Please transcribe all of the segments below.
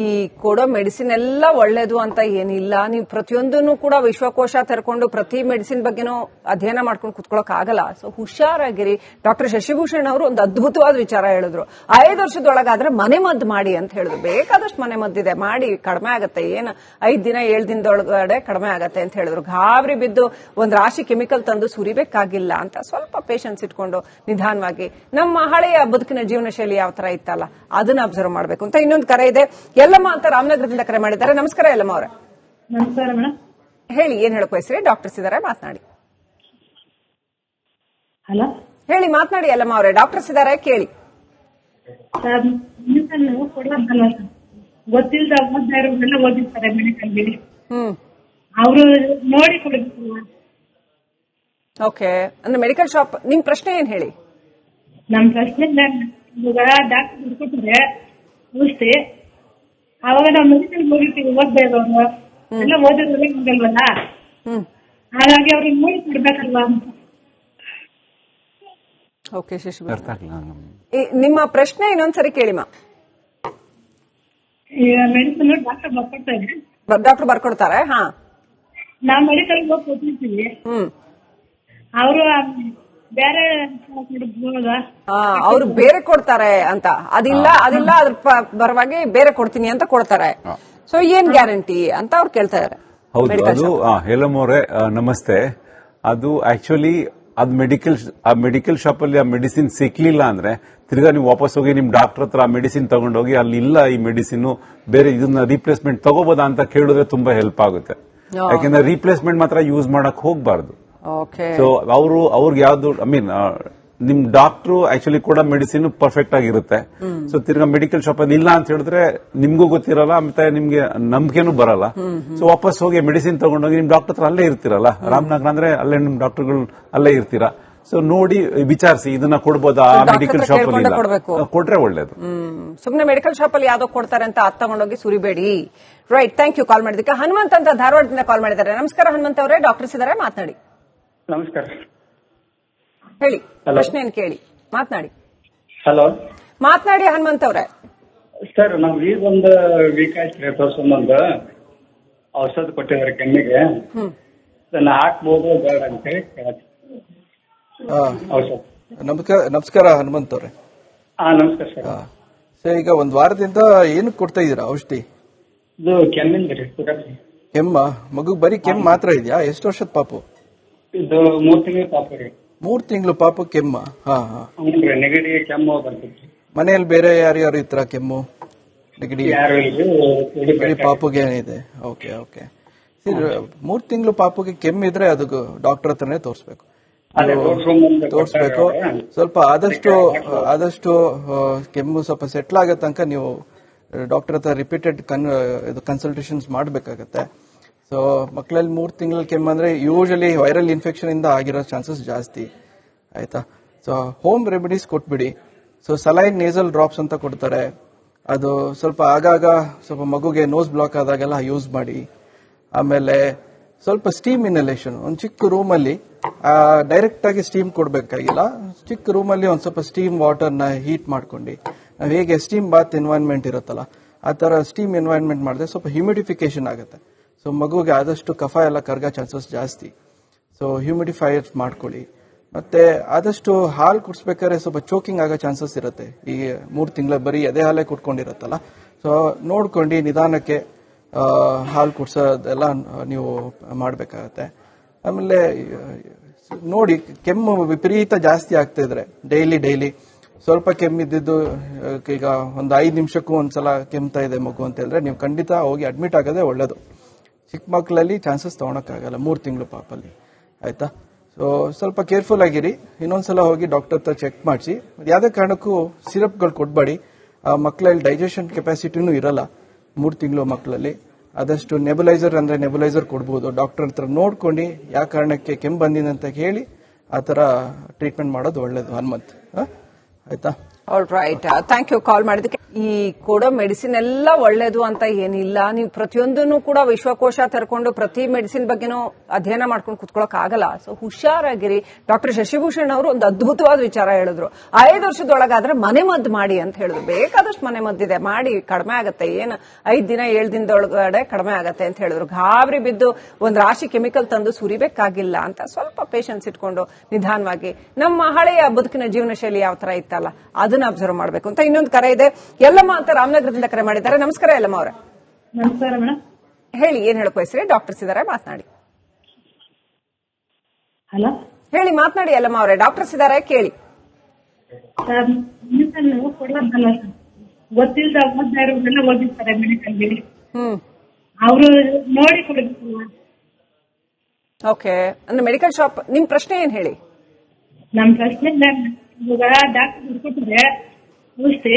ಈ ಕೊಡೋ ಮೆಡಿಸಿನ್ ಎಲ್ಲ ಒಳ್ಳೇದು ಅಂತ ಏನಿಲ್ಲ. ನೀವು ಪ್ರತಿಯೊಂದನ್ನು ಕೂಡ ವಿಶ್ವಕೋಶ ತರ್ಕೊಂಡು ಪ್ರತಿ ಮೆಡಿಸಿನ್ ಬಗ್ಗೆನೂ ಅಧ್ಯಯನ ಮಾಡ್ಕೊಂಡು ಕುತ್ಕೊಳಕ್ ಆಗಲ್ಲ. ಸೊ ಹುಷಾರಾಗಿರಿ. ಡಾಕ್ಟರ್ ಶಶಿಭೂಷಣ್ ಅವರು ಒಂದು ಅದ್ಭುತವಾದ ವಿಚಾರ ಹೇಳಿದ್ರು. ಐದು ವರ್ಷದೊಳಗಾದ್ರೆ ಮನೆ ಮದ್ದು ಮಾಡಿ ಅಂತ ಹೇಳಿದ್ರು. ಬೇಕಾದಷ್ಟು ಮನೆ ಮದ್ದಿದೆ ಮಾಡಿ ಕಡಿಮೆ ಆಗತ್ತೆ. ಏನು ಐದ್ ದಿನ, ಏಳು ದಿನದೊಳಗಡೆ ಕಡಿಮೆ ಆಗತ್ತೆ ಅಂತ ಹೇಳಿದ್ರು. ಗಾಬರಿ ಬಿದ್ದು ಒಂದ್ ರಾಶಿ ಕೆಮಿಕಲ್ ತಂದು ಸುರಿಬೇಕಾಗಿಲ್ಲ ಅಂತ ಸ್ವಲ್ಪ ಪೇಷನ್ಸ್ ಇಟ್ಕೊಂಡು ನಿಧಾನವಾಗಿ ನಮ್ಮ ಹಳೆಯ ಬದುಕಿನ ಜೀವನ ಶೈಲಿ ಯಾವ ತರ ಇತ್ತಲ್ಲ, ಅದನ್ನ ಅಬ್ಸರ್ವ್ ಮಾಡಬೇಕು ಅಂತ ಇನ್ನೊಂದು ಕರೆ ಇದೆ. ಎಲ್ಲಮ್ಮ ಅಂತ ರಾಮನಗರದಿಂದ ಕರೆ ಮಾಡಿದ್ದಾರೆ. ನಮಸ್ಕಾರ ಎಲ್ಲಮ್ಮ ಅವರೇ. ನಮಸ್ಕಾರ ಮೇಡಮ್ ಹೇಳಿ ಏನ್ ಹೇಳಕ್ ಬಯಸ್ರಿ ಡಾಕ್ಟರ್ಸ್ ಇದಾರೆ ಮಾತನಾಡಿ. ಹಲೋ? ಹೇಳಿ ಮಾತನಾಡಿ ಎಲ್ಲಮ್ಮ ಅವರೇ. ಡಾಕ್ಟರ್ಸ್ ಇದಾರೆ ಕೇಳಿ. ಗೊತ್ತಿಲ್ಲದ ಓದಿರ್ತಾರೆ ಮೆಡಿಕಲ್ಗೆ ಹ್ಮ್. ಅವರು ನೋಡಿ ಓಕೆ. ಅಂದ್ರೆ ಮೆಡಿಕಲ್ ಶಾಪ್ ನಿಮ್ ಪ್ರಶ್ನೆ ಏನ್ ಹೇಳಿ? ನಮ್ ಪ್ರಶ್ನೆ ಇವಾಗ ಡಾಕ್ಟರ್ ಬರ್ಕೊತಾರೆ ಔಷಧಿ. ಅವಾಗ ನಾವು ಮೆಡಿಕಲ್ ಹೋಗಿರ್ತೀವಿ ಓದ್ತಾ ಇರೋರು ಎಲ್ಲ ಓದಿದ್ರೆ ಆಗಲ್ವಲ್ಲ ಹ್ಮ್. ಹಾಗಾಗಿ ಅವ್ರಿಗೆ ನೋಡಿ ಕೊಡ್ಬೇಕಲ್ವಾ? ಅಂತ ಓಕೆ ಶಶಿ ಅರ್ಥ ಆಗ್ಲಿಲ್ಲ ನಮ್ಗೆ. ಈ- ನಿಮ್ಮ ಪ್ರಶ್ನೆ ಇನ್ನೊಂದ್ಸರಿ ಕೇಳಿಮಾ ಈಗ ಮೆಡಿಸಿನ್ ಡಾಕ್ಟರ್ ಬರ್ಕೊಡ್ತಾರೆ ಡಾಕ್ಟರ್ ಬರ್ಕೊಡ್ತಾರೆ ಹಾ. ನಾವು ಮೆಡಿಕಲ್ ಹೋಗಿ ಕೊಟ್ಟಿರ್ತೀವಿ ಹ್ಮ್. ಅವರು ಬೇರೆ ಅವ್ರು ಬೇರೆ ಕೊಡ್ತಾರೆ ಅಂತ. ಅದಿಲ್ಲ ಅದಿಲ್ಲ ಅದ್ರ ಪರವಾಗಿ ಬೇರೆ ಕೊಡ್ತೀನಿ ಅಂತ ಕೊಡ್ತಾರೆ. ಸೊ ಏನ್ ಗ್ಯಾರಂಟಿ ಅಂತ ಅವ್ರು ಕೇಳ್ತಾ ಇದಾರೆ. ಹೌದು ಅದು ನಮಸ್ತೆ. ಅದು ಆಕ್ಚುಲಿ ಅದು ಮೆಡಿಕಲ್ ಆ ಮೆಡಿಕಲ್ ಶಾಪ್ ಅಲ್ಲಿ ಆ ಮೆಡಿಸಿನ್ ಸಿಕ್ಲಿಲ್ಲ ಅಂದ್ರೆ ತಿರ್ಗಾ ನೀವು ವಾಪಸ್ ಹೋಗಿ ನಿಮ್ ಡಾಕ್ಟರ್ ಹತ್ರ ಆ ಮೆಡಿಸಿನ್ ತಗೊಂಡೋಗಿ ಅಲ್ಲಿ ಇಲ್ಲ ಈ ಮೆಡಿಸಿನ್ ಬೇರೆ ಇದನ್ನ ರೀಪ್ಲೇಸ್ಮೆಂಟ್ ತಗೋಬೋದಾ ಅಂತ ಕೇಳಿದ್ರೆ ತುಂಬಾ ಹೆಲ್ಪ್ ಆಗುತ್ತೆ. ಯಾಕೆಂದ್ರೆ ರೀಪ್ಲೇಸ್ಮೆಂಟ್ ಮಾತ್ರ ಯೂಸ್ ಮಾಡಕ್ ಹೋಗ್ಬಾರ್ದು. ಸೊ ಅವರು ಅವ್ರಿಗೆ ಯಾವ್ದು ಐ ಮೀನ್ ನಿಮ್ ಡಾಕ್ಟರ್ ಆಕ್ಚುಲಿ ಕೂಡ ಮೆಡಿಸಿನ್ ಪರ್ಫೆಕ್ಟ್ ಆಗಿರುತ್ತೆ ಸೊ ತಿರ್ಗಾ ಮೆಡಿಕಲ್ ಶಾಪ್ ಅಲ್ಲಿ ಇಲ್ಲ ಅಂತ ಹೇಳಿದ್ರೆ ನಿಮ್ಗೂ ಗೊತ್ತಿರಲ್ಲ ಮತ್ತೆ ನಿಮ್ಗೆ ನಂಬಿಕೆನೂ ಬರಲ್ಲ. ಸೊ ವಾಪಸ್ ಹೋಗಿ ಮೆಡಿಸಿನ್ ತಗೊಂಡೋಗಿ ನಿಮ್ ಡಾಕ್ಟರ್ ಹತ್ರ ಅಲ್ಲೇ ಇರ್ತಿರಲ್ಲ? ರಾಮನಗರ ಅಂದ್ರೆ ಅಲ್ಲೇ ನಿಮ್ ಡಾಕ್ಟರ್ಗಳು ಅಲ್ಲೇ ಇರ್ತೀರಾ? ಸೊ ನೋಡಿ ವಿಚಾರಿಸಿ ಇದನ್ನ ಕೊಡ್ಬೋದಾ ಆ ಮೆಡಿಕಲ್ ಶಾಪ್ ಅಲ್ಲಿ ಕೊಟ್ರೆ ಒಳ್ಳೇದು. ಸುಮ್ನೆ ಮೆಡಿಕಲ್ ಶಾಪ್ ಅಲ್ಲಿ ಯಾವ್ದೋ ಕೊಡ್ತಾರೆ ಅಂತ ಅದ್ ತಗೊಂಡೋಗಿ ಸುರಿಬೇಡಿ. ರೈಟ್ ಥ್ಯಾಂಕ್ ಯು ಕಾಲ್ ಮಾಡಿದಕ್ಕೆ ಹನುಮಂತ್ ಅಂತ ಧಾರವಾಡದಿಂದ ಕಾಲ್ ಮಾಡಿದ್ದಾರೆ. ನಮಸ್ಕಾರ ಹನುಮಂತ್ ಅವರೇ ಡಾಕ್ಟರ್ಸ್ ಇದಾರೆ ಮಾತನಾಡಿ. ನಮಸ್ಕಾರ. ಹೇಳಿ Hello. ಪ್ರಶ್ನೆ ಏನ್ ಕೇಳಿ ಮಾತನಾಡಿ. ಹಲೋ ಮಾತನಾಡಿ ಹನುಮಂತ ಅವರೇ. ಸರ್ ನಾವು ಈಗ ಒಂದು ವೀಕ್ ಆಯ್ತು ರೀ ತೋರ್ಸ್ಕೊಂಬಂದು ಔಷಧ ಕೊಟ್ಟಿದ್ದಾರೆ ಕೆಮ್ಮಿಗೆ. ಅದನ್ನ ಹಾಕ್ಬೋದು ಬೇಡ ಅಂತ ಹೇಳಿ ಆ, ಔಷಧ. ನಮಸ್ಕಾರ ನಮಸ್ಕಾರ ಹನುಮಂತ್ ಅವ್ರೆ. ಹಾ ನಮಸ್ಕಾರ ಸರ್ ಸರ್ ಈಗ ಒಂದ್ ವಾರದಿಂದ ಏನ್ ಕೊಡ್ತಾ ಇದೀರ ಔಷಧಿ? ಇದು ಕೆಮ್ಮಿಂದ ರೀ ಶುಗರ್ ಕೆಮ್ಮ ಮಗು ಬರೀ ಕೆಮ್ಮ ಮಾತ್ರ ಇದೆಯಾ? ಎಷ್ಟು ವರ್ಷದ ಪಾಪು? ಇದು ಮೂರ್ ತಿಂಗಳು ಪಾಪ ರೀ. ಮೂರ್ ತಿಂಗಳು ಪಾಪು ಕೆಮ್ಮ. ಹಾ ಹಾ. ನೆಗಡಿ ಕೆಮ್ಮು ಬರ್ತೈತಿ ಮನೆಯಲ್ಲಿ ಬೇರೆ ಯಾರ್ಯಾರು ಇತ್ರ ಕೆಮ್ಮು? ನೆಗಡಿ? ಯಾರು ಇಲ್ರಿ ಬರೀ ಪಾಪುಗೆ ಏನಿದೆ? Okay okay. ಮೂರ್ ತಿಂಗಳು ಪಾಪುಗೆ ಕೆಮ್ಮಿದ್ರೆ ಅದಕ್ಕೆ ಡಾಕ್ಟರ್ ಹತ್ರನೇ ತೋರಿಸ್ಬೇಕು. ಅದೇ ತೋರಿಸ್ಬೇಕು. ಸ್ವಲ್ಪ ಆದಷ್ಟು ಆದಷ್ಟು ಆ, ಕೆಮ್ಮು ಸ್ವಲ್ಪ ಸೆಟ್ಲ್ ಆಗೋ ತನಕ ನೀವು ಡಾಕ್ಟರ್ ಹತ್ರ ರಿಪೀಟೆಡ್ ಕನ್ ಇದು ಕನ್ಸಲ್ಟೇಷನ್ಸ್ ಮಾಡಬೇಕಾಗತ್ತೆ. ಸೊ ಮಕ್ಕಳಲ್ಲಿ ಮೂರು ತಿಂಗಳ ಕೆಮ್ಮು ಅಂದ್ರೆ ಯೂಶಲಿ ವೈರಲ್ ಇನ್ಫೆಕ್ಷನ್ ಇಂದ ಆಗಿರೋ ಚಾನ್ಸಸ್ ಜಾಸ್ತಿ. ಆಯಿತಾ? ಸೊ ಹೋಮ್ ರೆಮಿಡೀಸ್ ಕೊಟ್ಬಿಡಿ. ಸೊ ಸಲೈನ್ ನೇಸಲ್ ಡ್ರಾಪ್ಸ್ ಅಂತ ಕೊಡ್ತಾರೆ. ಅದು ಸ್ವಲ್ಪ ಆಗಾಗ ಸ್ವಲ್ಪ ಮಗುಗೆ ನೋಸ್ ಬ್ಲಾಕ್ ಆದಾಗೆಲ್ಲ ಯೂಸ್ ಮಾಡಿ. ಆಮೇಲೆ ಸ್ವಲ್ಪ ಸ್ಟೀಮ್ ಇನ್ಹಲೇಷನ್ ಒಂದು ಚಿಕ್ಕ ರೂಮಲ್ಲಿ ಡೈರೆಕ್ಟ್ ಆಗಿ ಸ್ಟೀಮ್ ಕೊಡಬೇಕಾಗಿಲ್ಲ. ಚಿಕ್ಕ ರೂಮಲ್ಲಿ ಒಂದು ಸ್ವಲ್ಪ ಸ್ಟೀಮ್ ವಾಟರ್ನ ಹೀಟ್ ಮಾಡ್ಕೊಂಡು. ನಾವು ಹೇಗೆ ಸ್ಟೀಮ್ ಬಾತ್ ಎನ್ವೈರ್ನ್ಮೆಂಟ್ ಇರುತ್ತಲ್ಲ, ಆ ಥರ ಸ್ಟೀಮ್ ಎನ್ವೈರ್ನ್ಮೆಂಟ್ ಮಾಡಿದ್ರೆ ಸ್ವಲ್ಪ ಹ್ಯೂಮಿಡಿಫಿಕೇಶನ್ ಆಗುತ್ತೆ. ಸೊ ಮಗುಗೆ ಆದಷ್ಟು ಕಫ ಎಲ್ಲ ಕರ್ಗ ಚಾನ್ಸಸ್ ಜಾಸ್ತಿ. ಸೊ ಹ್ಯೂಮಿಡಿಫೈಯರ್ಸ್ ಮಾಡ್ಕೊಳ್ಳಿ. ಮತ್ತೆ ಆದಷ್ಟು ಹಾಲು ಕುಡಿಸ್ಬೇಕಾದ್ರೆ ಸ್ವಲ್ಪ ಚೋಕಿಂಗ್ ಆಗೋ ಚಾನ್ಸಸ್ ಇರುತ್ತೆ. ಈ ಮೂರು ತಿಂಗಳ ಬರೀ ಅದೇ ಹಾಲೇ ಕುಟ್ಕೊಂಡಿರತ್ತಲ್ಲ ಸೊ ನೋಡ್ಕೊಂಡು ನಿಧಾನಕ್ಕೆ ಹಾಲು ಕುಡ್ಸೋದೆಲ್ಲ ನೀವು ಮಾಡಬೇಕಾಗತ್ತೆ. ಆಮೇಲೆ, ನೋಡಿ, ಕೆಮ್ಮು ವಿಪರೀತ ಜಾಸ್ತಿ ಆಗ್ತಾ ಇದ್ರೆ, ಡೈಲಿ ಡೈಲಿ. ಸ್ವಲ್ಪ ಕೆಮ್ಮಿದ್ದು ಈಗ ಒಂದು ಐದು ನಿಮಿಷಕ್ಕೂ ಒಂದ್ಸಲ ಕೆಮ್ತಾ ಇದೆ ಮಗು ಅಂತ ಹೇಳಿದ್ರೆ ನೀವು ಖಂಡಿತ ಹೋಗಿ ಅಡ್ಮಿಟ್ ಆಗೋದೇ ಒಳ್ಳೇದು. ಚಿಕ್ಕ ಮಕ್ಕಳಲ್ಲಿ ಚಾನ್ಸಸ್ ತಗೊಳಕ್ಕಾಗಲ್ಲ, ಮೂರು ತಿಂಗಳು ಪಾಪಲ್ಲಿ, ಆಯ್ತಾ? ಸೊ ಸ್ವಲ್ಪ ಕೇರ್ಫುಲ್ ಆಗಿರಿ. ಇನ್ನೊಂದ್ಸಲ ಹೋಗಿ ಡಾಕ್ಟರ್ ಹತ್ರ ಚೆಕ್ ಮಾಡಿಸಿ. ಯಾವುದೇ ಕಾರಣಕ್ಕೂ ಸಿರಪ್ಗಳು ಕೊಡಬೇಡಿ. ಮಕ್ಕಳಲ್ಲಿ ಡೈಜೆಷನ್ ಕೆಪಾಸಿಟಿನೂ ಇರಲ್ಲ, ಮೂರು ತಿಂಗಳು ಮಕ್ಕಳಲ್ಲಿ ಆದಷ್ಟು ನೆಬುಲೈಸರ್ ಅಂದ್ರೆ ನೆಬುಲೈಸರ್ ಕೊಡ್ಬೋದು. ಡಾಕ್ಟರ್ ಹತ್ರ ನೋಡ್ಕೊಂಡು ಯಾವ ಕಾರಣಕ್ಕೆ ಕೆಮ್ಮು ಬಂದಿದೆ ಅಂತ ಹೇಳಿ ಆ ಥರ ಟ್ರೀಟ್ಮೆಂಟ್ ಮಾಡೋದು ಒಳ್ಳೇದು ಹನುಮಂತ್. ಆಯ್ತಾ? All right thank you call ಮಾಡಿದಕ್ಕೆ ಈ ಕೊಡೋ ಮೆಡಿಸಿನ್ ಎಲ್ಲ ಒಳ್ಳೇದು ಅಂತ ಏನಿಲ್ಲ. ನೀವು ಪ್ರತಿಯೊಂದನ್ನು ಕೂಡ ವಿಶ್ವಕೋಶ ತರ್ಕೊಂಡು ಪ್ರತಿ ಮೆಡಿಸಿನ್ ಬಗ್ಗೆನೂ ಅಧ್ಯಯನ ಮಾಡ್ಕೊಂಡು ಕುತ್ಕೊಳಕ್ ಆಗಲ್ಲ. ಸೊ ಹುಷಾರಾಗಿರಿ. ಡಾಕ್ಟರ್ ಶಶಿಭೂಷಣ್ ಅವರು ಒಂದು ಅದ್ಭುತವಾದ ವಿಚಾರ ಹೇಳಿದ್ರು. ಐದು ವರ್ಷದೊಳಗಾದ್ರೆ ಮನೆ ಮದ್ದು ಮಾಡಿ ಅಂತ ಹೇಳಿದ್ರು. ಬೇಕಾದಷ್ಟು ಮನೆ ಮದ್ದಿದೆ. ಮಾಡಿ ಕಡಿಮೆ ಆಗತ್ತೆ. ಏನು? ಐದ್ ದಿನ, ಏಳು ದಿನದೊಳಗಡೆ ಕಡಿಮೆ ಆಗತ್ತೆ ಅಂತ ಹೇಳಿದ್ರು. ಗಾಬರಿ ಬಿದ್ದು ಒಂದ್ ರಾಶಿ ಕೆಮಿಕಲ್ ತಂದು ಸುರಿಬೇಕಾಗಿಲ್ಲ ಅಂತ ಸ್ವಲ್ಪ ಪೇಷನ್ಸ್ ಇಟ್ಕೊಂಡು ನಿಧಾನವಾಗಿ. ನಮ್ಮ ಹಳೆಯ ಬದುಕಿನ ಜೀವನ ಶೈಲಿ ಯಾವ ತರ ಇತ್ತಲ್ಲ? ಅದನ್ನ ಅಬ್ಸರ್ವ್ ಮಾಡಬೇಕು ಅಂತ ಇನ್ನೊಂದು ಕರೆ ಇದೆ. ಎಲ್ಲಮ್ಮ ಅಂತ ರಾಮನಗರದಿಂದ ಕರೆ ಮಾಡಿದ್ದಾರೆ. ನಮಸ್ಕಾರ ಎಲ್ಲಮ್ಮ ಅವರ. ನಮಸ್ಕಾರ ಮೇಡಮ್ ಹೇಳಿ ಏನ್ ಹೇಳಕ್ ಬಯಸ್ರಿ ಡಾಕ್ಟರ್ಸ್ ಇದಾರೆ ಮಾತನಾಡಿ. ಹಲೋ? ಹೇಳಿ ಮಾತನಾಡಿ ಎಲ್ಲಮ್ಮ ಅವರೇ. ಡಾಕ್ಟರ್ಸ್ ಇದಾರೆ ಕೇಳಿ. ಗೊತ್ತಿಲ್ಲದ ಓದ್ತಾ ಓದಿರ್ತಾರೆ ಅವರು ನೋಡಿ ಕೊಡಬೇಕು. ಓಕೆ. ಅಂದ್ರೆ ಮೆಡಿಕಲ್ ಶಾಪ್ ನಿಮ್ ಪ್ರಶ್ನೆ ಏನ್ ಹೇಳಿ? ನಮ್ ಪ್ರಶ್ನೆ ಇವಾಗ ಡಾಕ್ಟರ್ ಹುಡ್ಕೊಟ್ಟಿದ್ರೆ ಔಷಧಿ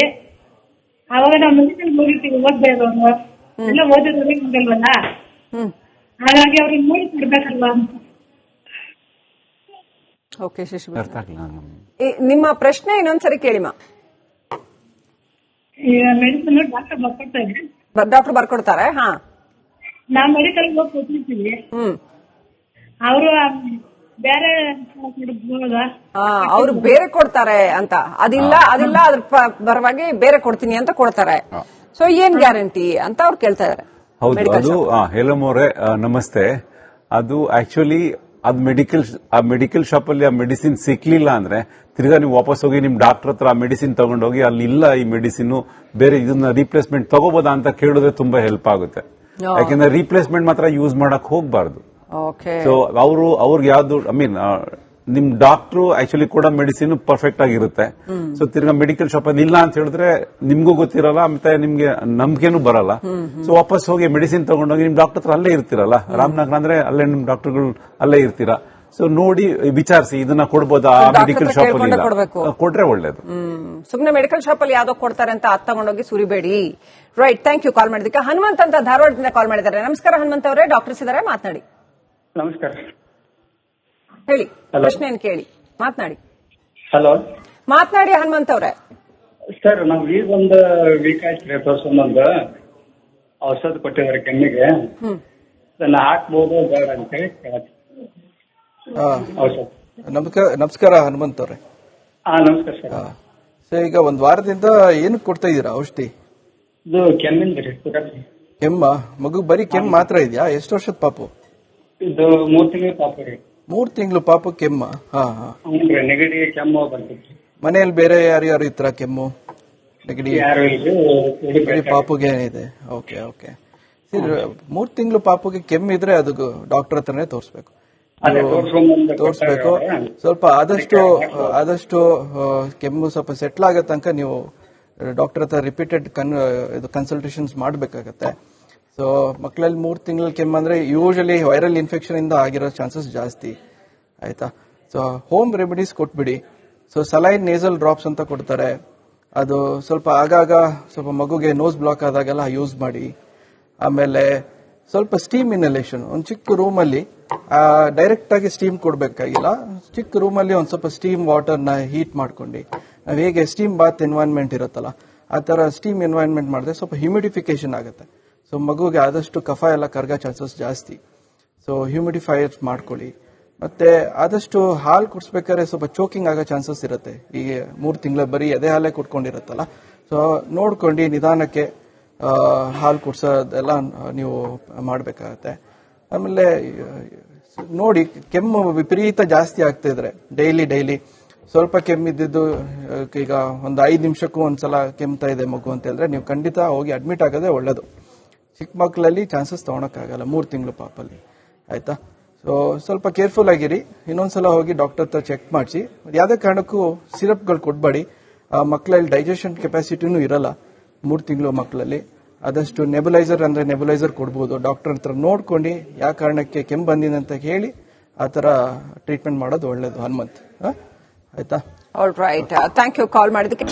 ಅವಾಗ ನಾವು ಮೆಡಿಕಲ್ ಹೋಗಿರ್ತೀವಿ ಓದ್ತಾ ಇರೋರು ಎಲ್ಲ ಓದಿರೋರಿಗೆ ಆಗಲ್ವಲ್ಲ ಹ್ಮ್. ಹಾಗಾಗಿ ಅವ್ರಿಗೆ ನೋಡಿ ಕೊಡ್ಬೇಕಲ್ವಾ ಅಂತ. ಓಕೆ ನಿಮ್ಮ ಪ್ರಶ್ನೆ ಇನ್ನೊಂದ್ಸರಿ ಕೇಳಿಮ್ಮ ಈಗ ಮೆಡಿಸನ್ ಡಾಕ್ಟರ್ ಬರ್ಕೊಡ್ತಾರೆ ಡಾಕ್ಟರ್ ಬರ್ಕೊಡ್ತಾರೆ ಹಾ. ನಾವು ಮೆಡಿಕಲ್ ಹೋಗಿ ಕೊಟ್ಟಿರ್ತೀವಿ ಹ್ಮ್. ಅವರು ಬೇರೆ ಅವ್ರು ಬೇರೆ ಕೊಡ್ತಾರೆ ಅಂತ. ಅದಿಲ್ಲ ಅದಿಲ್ಲ ಅದ್ರ ಪರವಾಗಿ ಬೇರೆ ಕೊಡ್ತೀನಿ ಅಂತ ಕೊಡ್ತಾರೆ. ಸೊ ಏನ್ ಗ್ಯಾರಂಟಿ ಅಂತ ಅವ್ರು ಕೇಳ್ತಾ ಇದಾರೆ ಹೌದು ಅದು shop. ಮೋರೆ ನಮಸ್ತೆ. ಅದು ಆಕ್ಚುಲಿ ಅದು ಮೆಡಿಕಲ್ ಆ ಮೆಡಿಕಲ್ ಶಾಪ್ ಅಲ್ಲಿ ಆ ಮೆಡಿಸಿನ್ ಸಿಕ್ಲಿಲ್ಲ ಅಂದ್ರೆ ತಿರ್ಗಾ ನೀವು ವಾಪಸ್ ಹೋಗಿ ನಿಮ್ ಡಾಕ್ಟರ್ ಹತ್ರ ಆ ಮೆಡಿಸಿನ್ ತಗೊಂಡೋಗಿ ಅಲ್ಲಿ ಇಲ್ಲ ಈ ಮೆಡಿಸಿನ್ ಬೇರೆ ಇದನ್ನ ರೀಪ್ಲೇಸ್ಮೆಂಟ್ ತಗೋಬೋದಾ ಅಂತ ಕೇಳಿದ್ರೆ ತುಂಬಾ ಹೆಲ್ಪ್ ಆಗುತ್ತೆ. ಯಾಕೆಂದ್ರೆ ರೀಪ್ಲೇಸ್ಮೆಂಟ್ ಮಾತ್ರ ಯೂಸ್ ಮಾಡಕ್ ಹೋಗ್ಬಾರ್ದು. ಸೊ ಅವರು ಅವ್ರಿಗೆ ಯಾವ್ದು ಐ ಮೀನ್ ನಿಮ್ ಡಾಕ್ಟ್ರು ಆಕ್ಚುಲಿ ಕೂಡ ಮೆಡಿಸಿನ್ ಪರ್ಫೆಕ್ಟ್ ಆಗಿರುತ್ತೆ. ಸೊ ತಿರ್ಗಾ ಮೆಡಿಕಲ್ ಶಾಪ್ ಅಲ್ಲಿ ಇಲ್ಲ ಅಂತ ಹೇಳಿದ್ರೆ ನಿಮ್ಗೂ ಗೊತ್ತಿರಲ್ಲ ಮತ್ತೆ ನಿಮ್ಗೆ ನಂಬಿಕೆನೂ ಬರಲ್ಲ. ಸೊ ವಾಪಸ್ ಹೋಗಿ ಮೆಡಿಸಿನ್ ತಗೊಂಡೋಗಿ ನಿಮ್ ಡಾಕ್ಟರ್ ಹತ್ರ ಅಲ್ಲೇ ಇರ್ತಿರಲ್ಲ. ರಾಮನಗರ ಅಂದ್ರೆ ಅಲ್ಲೇ ನಿಮ್ ಡಾಕ್ಟರ್ಗಳು ಅಲ್ಲೇ ಇರ್ತೀರಾ. ಸೊ ನೋಡಿ ವಿಚಾರಿಸಿ ಇದನ್ನ ಕೊಡ್ಬೋದಾ ಮೆಡಿಕಲ್ ಶಾಪ್ ಅಲ್ಲಿ ಕೊಟ್ರೆ ಒಳ್ಳೇದು. ಸುಮ್ನೆ ಮೆಡಿಕಲ್ ಶಾಪ್ ಅಲ್ಲಿ ಯಾವ್ದೋ ಕೊಡ್ತಾರೆ ಅಂತ ಅದ್ ತಗೊಂಡೋಗಿ ಸುರಿಬೇಡಿ. ರೈಟ್ ಥ್ಯಾಂಕ್ ಯು ಕಾಲ್ ಮಾಡಿದಕ್ಕೆ ಹನುಮಂತ್ ಅಂತ ಧಾರವಾಡದಿಂದ ಕಾಲ್ ಮಾಡಿದ್ದಾರೆ. ನಮಸ್ಕಾರ ಹನುಮಂತ್ ಅವರೇ ಡಾಕ್ಟರ್ಸ್ ಇದಾರೆ ಮಾತನಾಡಿ. ನಮಸ್ಕಾರ. ಹೇಳಿ Hello. ಪ್ರಶ್ನೆ ಏನ್ ಕೇಳಿ ಮಾತನಾಡಿ. ಹಲೋ ಮಾತನಾಡಿ ಹನುಮಂತ ಅವರೇ. ಸರ್ ನಾವು ಈಗ ಒಂದು ವೀಕ್ ಆಯ್ತು ತೋರ್ಸೊಂದೊಂದು ಔಷಧ ಕೊಟ್ಟಿದ್ದಾರೆ ಕೆಮ್ಮಿಗೆ. ಹ್ಮ್. ಅದನ್ನ ಹಾಕ್ಬೋದು ಬೇಡ ಅಂತ ಹೇಳಿ ಕೇಳಕ್ಕೆ. ಆ, ಔಷಧ. ನಮಸ್ಕಾರ ನಮಸ್ಕಾರ ಹನುಮಂತ್ ಅವ್ರೆ. ಹಾ ನಮಸ್ಕಾರ ಸರ್ ಸೊ ಈಗ ಒಂದ್ ವಾರದಿಂದ ಏನಕ್ಕೆ ಕೊಡ್ತಾ ಇದೀರಾ ಔಷಧಿ? ಇದು ಕೆಮ್ಮಿಂದ ರೀ ಕೆಮ್ಮ? ಮಗು ಬರೀ ಕೆಮ್ಮು ಮಾತ್ರ ಇದೆಯಾ? ಎಷ್ಟು ವರ್ಷದ ಪಾಪು? ಇದು ಮೂರ್ ತಿಂಗಳ ಪಾಪ ರೀ. ಮೂರ್ ತಿಂಗಳು ಪಾಪು ಕೆಮ್ಮ. ಹಾ ನೆಗಡಿ ಕೆಮ್ಮು ಬರ್ತಿತ್ತು ಮನೆಯಲ್ಲಿ ಬೇರೆ ಯಾರ್ಯಾರು ಇತ್ರ ಕೆಮ್ಮು? ನೆಗಡಿ? ಯಾರು ಇಲ್ರಿ ಬರೀ ಪಾಪುಗೆ ಇದೆ. Okay okay. ಮೂರ್ ತಿಂಗಳು ಪಾಪುಗೆ ಕೆಮ್ಮಿದ್ರೆ ಅದು ಡಾಕ್ಟರ್ ಹತ್ರನೇ ತೋರಿಸ್ಬೇಕು. ಅದೇ ತೋರಿಸ್ಬೇಕು. ಸ್ವಲ್ಪ ಆದಷ್ಟು ಆದಷ್ಟು ಆ, ಕೆಮ್ಮು ಸ್ವಲ್ಪ ಸೆಟ್ಲ್ ಆಗೋ ತನಕ ನೀವು ಡಾಕ್ಟರ್ ಹತ್ರ ರಿಪೀಟೆಡ್ ಕನ್ ಇದು ಕನ್ಸಲ್ಟೇಷನ್ಸ್ ಮಾಡಬೇಕಾಗತ್ತೆ. ಸೊ ಮಕ್ಕಳಲ್ಲಿ ಮೂರು ತಿಂಗಳ ಕೆಮ್ಮು ಅಂದ್ರೆ ಯೂಶಲಿ ವೈರಲ್ ಇನ್ಫೆಕ್ಷನ್ ಇಂದ ಆಗಿರೋ ಚಾನ್ಸಸ್ ಜಾಸ್ತಿ, ಆಯ್ತಾ? ಸೊ ಹೋಮ್ ರೆಮಿಡೀಸ್ ಕೊಟ್ಬಿಡಿ. ಸೊ ಸಲೈನ್ ನೇಸಲ್ ಡ್ರಾಪ್ಸ್ ಅಂತ ಕೊಡ್ತಾರೆ. ಅದು ಸ್ವಲ್ಪ ಆಗಾಗ ಸ್ವಲ್ಪ ಮಗುಗೆ ನೋಸ್ ಬ್ಲಾಕ್ ಆದಾಗೆಲ್ಲ ಯೂಸ್ ಮಾಡಿ. ಆಮೇಲೆ ಸ್ವಲ್ಪ ಸ್ಟೀಮ್ ಇನ್ಹಲೇಷನ್ ಒಂದು ಚಿಕ್ಕ ರೂಮಲ್ಲಿ ಡೈರೆಕ್ಟ್ ಆಗಿ ಸ್ಟೀಮ್ ಕೊಡಬೇಕಾಗಿಲ್ಲ. ಚಿಕ್ಕ ರೂಮಲ್ಲಿ ಒಂದು ಸ್ವಲ್ಪ ಸ್ಟೀಮ್ ವಾಟರ್ನ ಹೀಟ್ ಮಾಡ್ಕೊಂಡು. ನಾವು ಹೇಗೆ ಸ್ಟೀಮ್ ಬಾತ್ ಎನ್ವೈರ್ನ್ಮೆಂಟ್ ಇರುತ್ತಲ್ಲ, ಆ ಥರ ಸ್ಟೀಮ್ ಎನ್ವೈರ್ನ್ಮೆಂಟ್ ಮಾಡಿದ್ರೆ ಸ್ವಲ್ಪ ಹ್ಯೂಮಿಡಿಫಿಕೇಶನ್ ಆಗುತ್ತೆ. ಸೊ ಮಗುಗೆ ಆದಷ್ಟು ಕಫ ಎಲ್ಲ ಕರ್ಗ ಚಾನ್ಸಸ್ ಜಾಸ್ತಿ. ಸೊ ಹ್ಯೂಮಿಡಿಫೈಯರ್ಸ್ ಮಾಡ್ಕೊಳ್ಳಿ. ಮತ್ತೆ ಆದಷ್ಟು ಹಾಲು ಕುಡಿಸ್ಬೇಕಾದ್ರೆ ಸ್ವಲ್ಪ ಚೋಕಿಂಗ್ ಆಗೋ ಚಾನ್ಸಸ್ ಇರುತ್ತೆ. ಈಗ ಮೂರು ತಿಂಗಳ ಬರೀ ಎದೆ ಹಾಲೇ ಕುಟ್ಕೊಂಡಿರುತ್ತಲ್ಲ ಸೊ ನೋಡ್ಕೊಂಡು ನಿಧಾನಕ್ಕೆ ಹಾಲು ಕುಡ್ಸೋದೆಲ್ಲ ನೀವು ಮಾಡಬೇಕಾಗತ್ತೆ. ಆಮೇಲೆ, ನೋಡಿ, ಕೆಮ್ಮು ವಿಪರೀತ ಜಾಸ್ತಿ ಆಗ್ತಾ ಇದ್ರೆ, ಡೈಲಿ ಡೈಲಿ. ಸ್ವಲ್ಪ ಕೆಮ್ಮಿದ್ದು ಈಗ ಒಂದು ಐದು ನಿಮಿಷಕ್ಕೂ ಒಂದ್ಸಲ ಕೆಮ್ತಾ ಇದೆ ಮಗು ಅಂತ ಹೇಳಿದ್ರೆ ನೀವು ಖಂಡಿತ ಹೋಗಿ ಅಡ್ಮಿಟ್ ಆಗೋದೇ ಒಳ್ಳೇದು. ಚಿಕ್ಕ ಮಕ್ಕಳಲ್ಲಿ ಚಾನ್ಸಸ್ ತಗೊಳಕ್ಕಾಗಲ್ಲ, ಮೂರು ತಿಂಗಳು ಪಾಪಲ್ಲಿ, ಆಯ್ತಾ? ಸೊ ಸ್ವಲ್ಪ ಕೇರ್ಫುಲ್ ಆಗಿರಿ. ಇನ್ನೊಂದ್ಸಲ ಹೋಗಿ ಡಾಕ್ಟರ್ ಹತ್ರ ಚೆಕ್ ಮಾಡಿಸಿ. ಯಾವುದೇ ಕಾರಣಕ್ಕೂ ಸಿರಪ್ಗಳು ಕೊಡಬೇಡಿ. ಆ ಮಕ್ಕಳಲ್ಲಿ ಡೈಜೆಷನ್ ಕೆಪಾಸಿಟಿನೂ ಇರಲ್ಲ. ಮೂರು ತಿಂಗಳು ಮಕ್ಕಳಲ್ಲಿ ಆದಷ್ಟು ನೆಬುಲೈಸರ್ ಅಂದ್ರೆ ನೆಬುಲೈಸರ್ ಕೊಡ್ಬೋದು. ಡಾಕ್ಟರ್ ಹತ್ರ ನೋಡ್ಕೊಂಡು ಯಾವ ಕಾರಣಕ್ಕೆ ಕೆಮ್ಮು ಬಂದಿದೆ ಅಂತ ಹೇಳಿ ಆ ಥರ ಟ್ರೀಟ್ಮೆಂಟ್ ಮಾಡೋದು ಒಳ್ಳೇದು ಹನುಮಂತ್? ಆಯ್ತಾ? All right thank you call ಮಾಡಿದಕ್ಕೆ